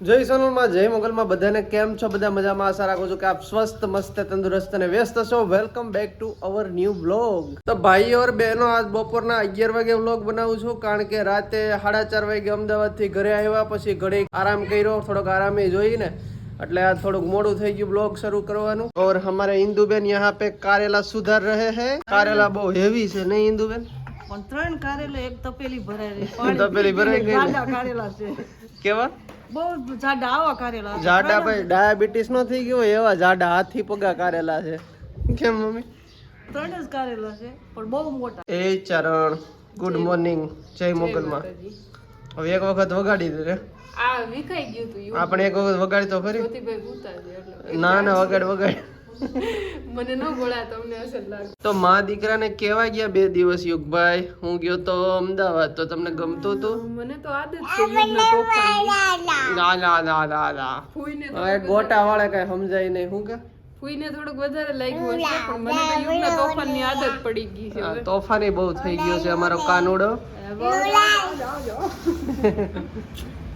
જય સોનલમાં જય મોગલમાં બધાને કેમ છો? બધા મજામાં? આશા રાખું છું કે આપ સ્વસ્થ મસ્ત તંદુરસ્ત અને વ્યસ્ત છો. Welcome back to our new blog તો ભાઈ ઓર બહેનો આજ બપોરના અગિયાર વાગે બ્લોગ બનાવું છું કારણ કે રાતે સાડા ચાર વાગે અમદાવાદથી ઘરે આવ્યા પછી ઘરે આરામ કર્યો થોડોક આરામે જોઈને એટલે આ થોડુંક મોડું થઈ ગયું બ્લોગ શરૂ કરવાનું. ઓર હમારે ઇન્દુબેન યહાં પે કારેલા સુધાર રહે હે. કારેલા બહુ હેવી છે નહીં ઇન્દુબેન? પણ ત્રણ કારેલા એક તપેલી ભરાય તપેલી ભરાઈ ગઈ કારેલા છે. કેવા? બહુ જાડા આવા કારેલા જાડા ભાઈ ડાયાબિટીસ નો થઈ ગયો એવા જાડા હાથી પગા કારેલા છે. કેમ મમ્મી? ત્રણ જ કારેલા છે પણ બહુ મોટા. એ ચરણ ગુડ મોર્નિંગ જય મોગલમાં હવે એક વખત વગાડી દે રે આ વિખાઈ ગયું તું આપણે એક વખત વગાડી તો ખરી એટલે. ના ના વગાડ વગાડ. મને ન બોલા તમને અસર લાગે. તો મા દીકરાને કેવા ગયા બે દિવસ યુગભાઈ હું ગયો તો અમદાવાદ તો તમને ગમતું હતું? મને તો આદત છે યુગના તોફાનની ના ના ના ના ના ફૂઈને હવે ગોટા વાળા કઈ સમજાય નહીં હું કે? ફૂઈને થોડુંક વધારે લાગ્યું હશે પણ મને તો યુગના તોફાનની આદત પડી ગઈ છે તોફાની બહુ થઈ ગયો છે અમારો કાનુડો.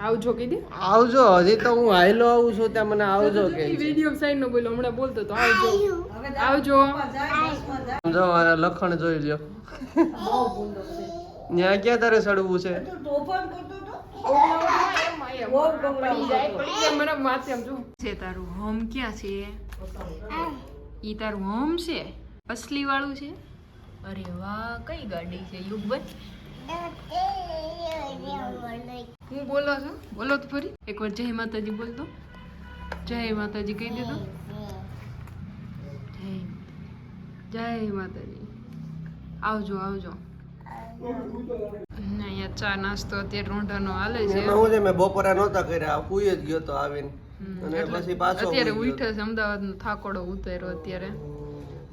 આવજો કીધી આવજો હજી તો હું હાયલો આવું છું ત્યાં મને આવજો કે વીડિયો સાઈડ નો બોલો હમણાં બોલતો તો આવજો. આવજો. જો મારા લખણ જોઈ લ્યો. ત્યાં ક્યાં તારે સડવું છે? છે તારું હોમ ક્યાં છે? ઈ તારું હોમ છે? અસલી વાળું છે? અરે વાહ કઈ ગાડી છે? યુગભાઈ હું બોલો છો? બોલો તો ફરી. એકવાર જય માતાજી બોલતો. જય માતાજી કહી દેતો. જય. જય માતાજી. આવજો આવજો. અહીંયા ચા નાસ્તો અત્યારે રોંઢાનો હાલે છે. હું છે મેં બપોરા નહોતા કર્યા. કુઈ જ ગયો તો આવીને. અને પછી પાછો અત્યારે ઉઠે છે અમદાવાદ નો થાકોડો ઉતાર્યો અત્યારે.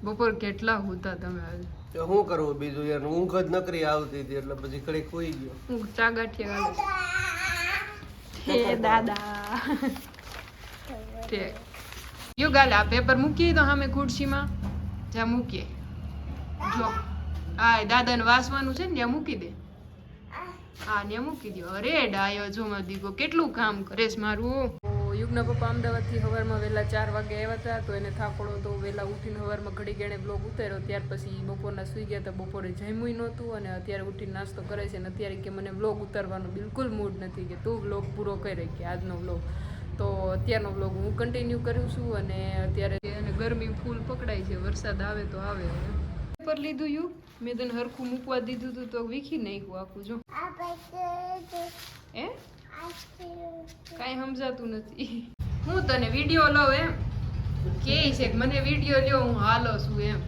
બપોર કેટલા હુતા તમે આજે? શું કરવું બીજું? યાર ઊંઘ જ નકરી આવતી હતી એટલે પછી ઘડી ખોઈ ગયો. હું ચા ગાંઠિયા હે દાદા. તે યો ગાલે આ પેપર મૂકીએ તો સામે ખુરશીમાં? જ્યાં મૂકીએ. જો. હા દાદાને વાસવાનું છે ને ત્યાં મૂકી દે. હા ત્યાં મૂકી દો. અરે ડાયો જો મારો દીકો કેટલું કામ કરે છે મારું યુગના પપ્પા અમદાવાદથી સવારમાં વહેલા ચાર વાગે આવ્યા હતા તો એને થાકોડો તો વહેલા ઉઠીને સવારમાં ઘડી ગણે બ્લોગ ઉતાર્યો. ત્યાર પછી બપોરના સુઈ ગયા હતા બપોરે જમ્યું નહોતું અને અત્યારે ઉઠીને નાસ્તો કરે છે અને અત્યારે કે મને બ્લોગ ઉતારવાનો બિલકુલ મૂડ નથી કે તું બ્લોગ પૂરો કરી કે આજનો બ્લોગ. તો અત્યારનો બ્લોગ હું કન્ટિન્યુ કરું છું અને અત્યારે અને ગરમી ફૂલ પકડાય છે વરસાદ આવે તો આવે પેપર લીધું યુ મેં તને હરખું મૂકવા દીધું હતું તો વીખી નાખ્યું આખું જો. એ કાંઈ સમજાતું નથી. હું તને વીડિયો લઉં એમ. કે છે મને વીડિયો લ્યો હું હાલો છું એમ.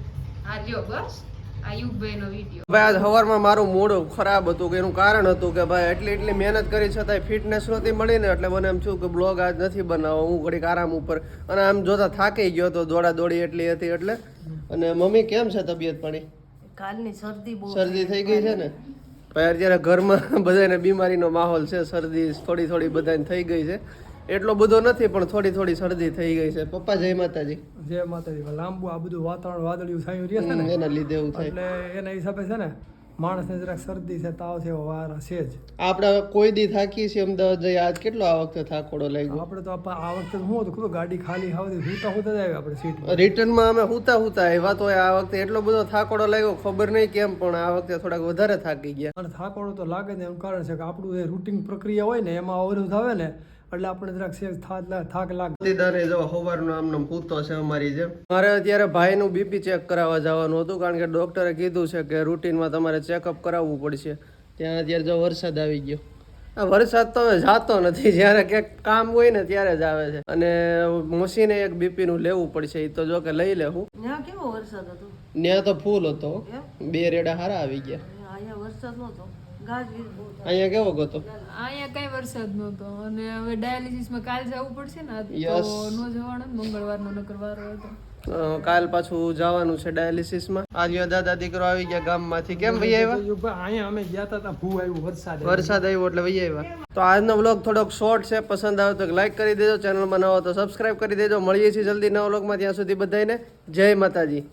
આ લ્યો બસ. આ યુગભાઈનો વીડિયો ભાઈ આજ સવારમાં મારું મૂડ ખરાબ હતું કે એનું કારણ હતું કે ભાઈ એટલી એટલી મહેનત કરી છતાંય ફિટનેસ નહોતી મળી ને એટલે મને એમ થયું કે બ્લોગ આજ નથી બનાવવો હું ઘડીક આરામ ઉપર. અને આમ જોતા થાકી ગયો તો દોડા દોડી એટલી હતી એટલે. અને મમ્મી કેમ છે તબિયત પાણી? કાલની શરદી શરદી થઈ ગઈ છે ને? ભાઈ અત્યારે ઘરમાં બધાને બીમારીનો માહોલ છે શરદી થોડી થોડી બધાને થઈ ગઈ છે. એટલો બધો નથી પણ થોડી થોડી શરદી થઈ ગઈ છે. પપ્પા જય માતાજી. જય માતાજી. લાંબુ આ બધું વાતાવરણ વાદળિયું થયું રહે છે ને? એના લીધે એવું થાય. એટલે એના હિસાબે છે ને માણસને જરાક શરદી છે તાવ છે વાર છે જ. આપણે કોઈ દી થાકી છીએ અમદાવાદ જઈ આજ કેટલો આ વખતે થાકોડો ગયો આપણે તો આ વખતે હું હતું ખુદ ગાડી ખાલી હવે હુતા હુતા જ આવ્યા આપણે સીટ રિટર્નમાં અમે હુતા હુતા આવ્યા તો આ વખતે એટલો બધો થાકોડો લાગ્યો ખબર નહીં કેમ પણ આ વખતે થોડાક વધારે થાકી ગયા. અને થાકોડો તો લાગે ને એનું કારણ છે કે આપણું જે રૂટિન પ્રક્રિયા હોય ને એમાં અવરોધ આવે ને એટલે આપણે જરાક સેજ થાક લાગે જો સવારનો આમનો પૂતો છે અમારી જેમ. મારે અત્યારે ભાઈનું બીપી ચેક કરાવવા જવાનું હતું કારણ કે ડોક્ટરે કીધું છે કે રૂટીનમાં તમારે ચેકઅપ કરાવવું પડશે. ત્યાં અત્યારે જો વરસાદ આવી ગયો. આ વરસાદ તો જાતો નથી. જ્યારે ક્યાંક કામ હોય ને ત્યારે જ આવે છે. અને મશીને એક બીપી નું લેવું પડશે. એ તો જો કે લઈ લેવું. ત્યાં કેવો વરસાદ હતો? ત્યાં તો ફૂલ હતો. બે રેડા હારા આવી ગયા. અહીંયા વરસાદ થાય. અહીંયા કેવો હતો અહીંયા કઈ વરસાદ નહોતો. અને હવે ડાયાલિસિસમાં કાલ જવું પડશે ને તો નો જવાનું મંગળવારનો નકર વારો હતો. કાલ પાછું જવાનું છે ડાયાલિસિસમાં. આજે દાદા દીકરો આવી ગયા ગામમાંથી. કેમ ભાઈ આવ્યા? અહીંયા અમે ગયા તા તા ભૂ આવ્યું વરસાદ વરસાદ આવ્યો એટલે ભાઈ આવ્યા. તો આજનો વ્લોગ થોડોક શોર્ટ છે પસંદ આવે તો લાઈક કરી દેજો ચેનલમાં બનાવો તો સબસ્ક્રાઇબ કરી દેજો. મળીએ છીએ જલ્દી નવા વ્લોગમાં ત્યાં સુધી બધાને જય માતાજી.